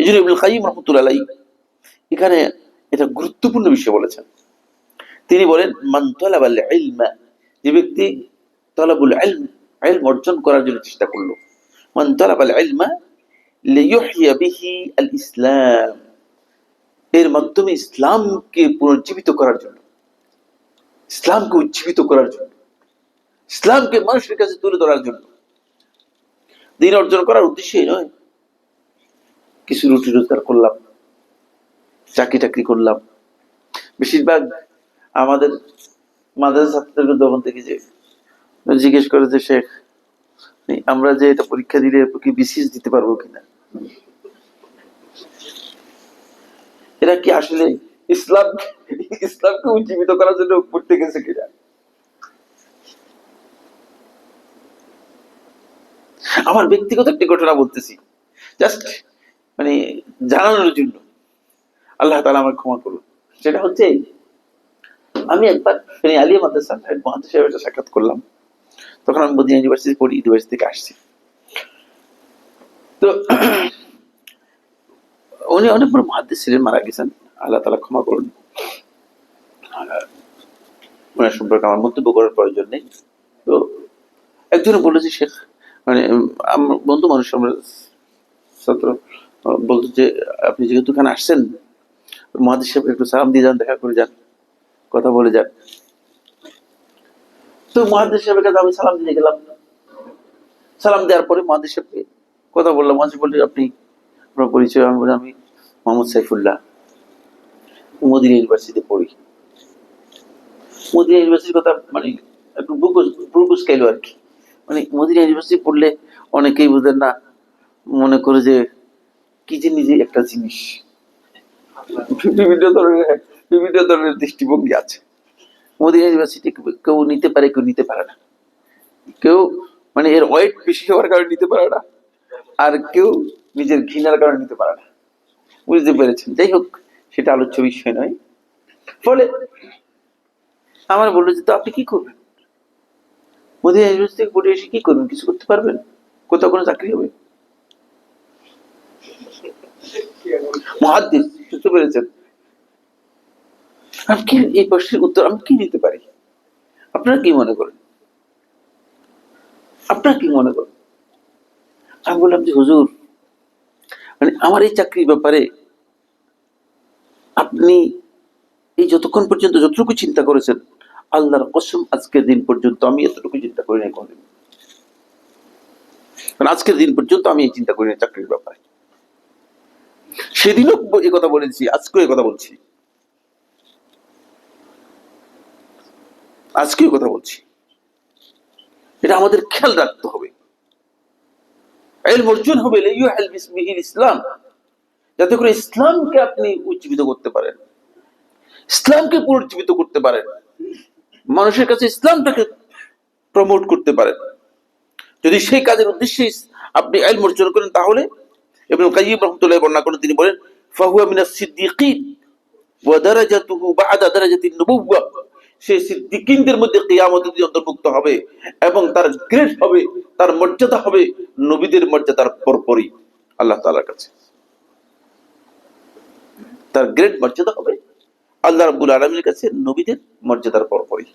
এই জন্য ইবুল কাইম রহমতুল্লাহ এখানে এটা গুরুত্বপূর্ণ বিষয় বলেছেন। তিনি বলেন, মান তলাবাল যে ব্যক্তি তলাবুল ইলম অর্জন করার জন্য চেষ্টা করল। মান তলাবাল ইলমা লিয়ুহইয়া বিহি আল ইসলাম এর মাধ্যমে ইসলামকে পুনর্জীবিত করার জন্য, ইসলামকে উজ্জীবিত করার জন্য, ইসলামকে মানুষের কাছে তুলে ধরার জন্য। দিন অর্জন করার উদ্দেশ্যই নয় কিছু রুটি রোজগার করলাম, চাকরি টাকরি করলাম। বেশিরভাগ আমাদের মাদ্রাসা ছাত্রদের তখন থেকে যে, জিজ্ঞেস করে যে, শেখ, আমরা যে এটা পরীক্ষা দিলে কি বিসিএস দিতে পারব কিনা? এরা কি আসলে ইসলাম ইসলামকে উজ্জীবিত করার জন্য পড়তে গেছে কিনা? আমার ব্যক্তিগত একটি ঘটনা বলতেছি। জাস্ট মানে জানানোর জন্য। আল্লাহ তালা আমার ক্ষমা করুন। সেটা হচ্ছে, আমি একবার ফেনী আলিয়া মাদ্রাসা মহাদ সাক্ষাৎ করলাম। তখন আমি মদিনা ইউনিভার্সিটি পড়ি, ইউনিভার্সিটি থেকে আসছি। তো উনি অনেক বড় মহাদ্দেশ ছিলেন, মারা গেছেন। আল্লাহ তালা ক্ষমা করুন। ওনার সম্পর্কে আমার মন্তব্য করার প্রয়োজন নেই। তো একজনে বলেছে, শেখ মানে বন্ধু মানুষ আমরা, ছাত্র বলতো যে, আপনি যেহেতু এখানে আসছেন মহাদেশ একটু সালাম দিয়ে যান, দেখা করে যান, কথা বলে যান। তো মহাদেশ সাহেবের কাছে আমি সালাম দিয়ে গেলাম। সালাম দেওয়ার পরে মহাদেশ সাহেবকে কথা বললাম। মহাদেশ বললি আপনি, আপনার পরিচয়, আমি বললাম, আমি মোহাম্মদ সাইফুল্লাহ, মদিনা ইউনিভার্সিটিতে পড়ি। মদিনা ইউনিভার্সিটির কথা মানে একটু বুকুস কাইলো আর কি। মানে মদিনা ইউনিভার্সিটি পড়লে অনেকেই বুঝেন না, মনে করে যে কি যে একটা জিনিস। বিভিন্ন ধরনের বিভিন্ন ধরনের দৃষ্টিভঙ্গি আছে। মদিনা ইউনিভার্সিটি কেউ নিতে পারে, কেউ নিতে পারে না। কেউ মানে এর ওয়েট বেশি হওয়ার কারণে নিতে পারে না, আর কেউ নিজের ঘৃণার কারণে নিতে পারে না। বুঝতে পেরেছেন? যাই হোক, সেটা আলোচ্য বিষয় নয়। ফলে আমার বলল যে, তো আপনি কি করবেন? মদিনা ইউনিভার্সিটি থেকে পড়ে এসে কি করবেন? কিছু করতে পারবেন? কোথাও কোনো চাকরি হবে? পেরেছেন? আমি কি এই প্রশ্নের উত্তর আমি কি পারি? আপনারা কি মনে করেন? আপনারা কি মনে করেন? আমি বললাম যে, হুজুর মানে আমার এই চাকরির ব্যাপারে আপনি এই যতক্ষণ পর্যন্ত যতটুকু চিন্তা করেছেন, আল্লাহর কসম আজকের দিন পর্যন্ত আমি এতটুকু চিন্তা করি নাই কোনদিন আজকের দিন পর্যন্ত আমি এই চিন্তা করি না চাকরির ব্যাপারে। সেদিনও এই কথা বলেছি, আজকেও এই কথা বলছি। আজকেও কথা বলছি। এটা আমাদের খেয়াল রাখতে হবে। এলম অর্জন হবে ইসলাম। যাতে করে ইসলামকে আপনি উজ্জীবিত করতে পারেন। ইসলামকে পুনর্জীবিত করতে পারেন। মানুষের কাছে ইসলামটাকে প্রমোট করতে পারেন। যদি সেই কাজের উদ্দেশ্যে আপনি এলম অর্জন করেন, তাহলে এবং কাইয়িম রহমতুল্লাহ বর্ণনা করেন, তিনি বলেন, ফাহুয়া মিনাস সিদ্দিকিন ওয়া দারাজাতুহু বা'দা দারাজাতিন নবুওয়া। সে সিদ্দিকিনদের মধ্যে কিয়ামতের অন্তর্ভুক্ত হবে এবং তার গ্রেড হবে, তার মর্যাদা হবে নবীদের মর্যাদার পরপরই, আল্লাহ কাছে। তার গ্রেড মর্যাদা হবে আল্লাহ কাছে নবীদের মর্যাদার পরপরই।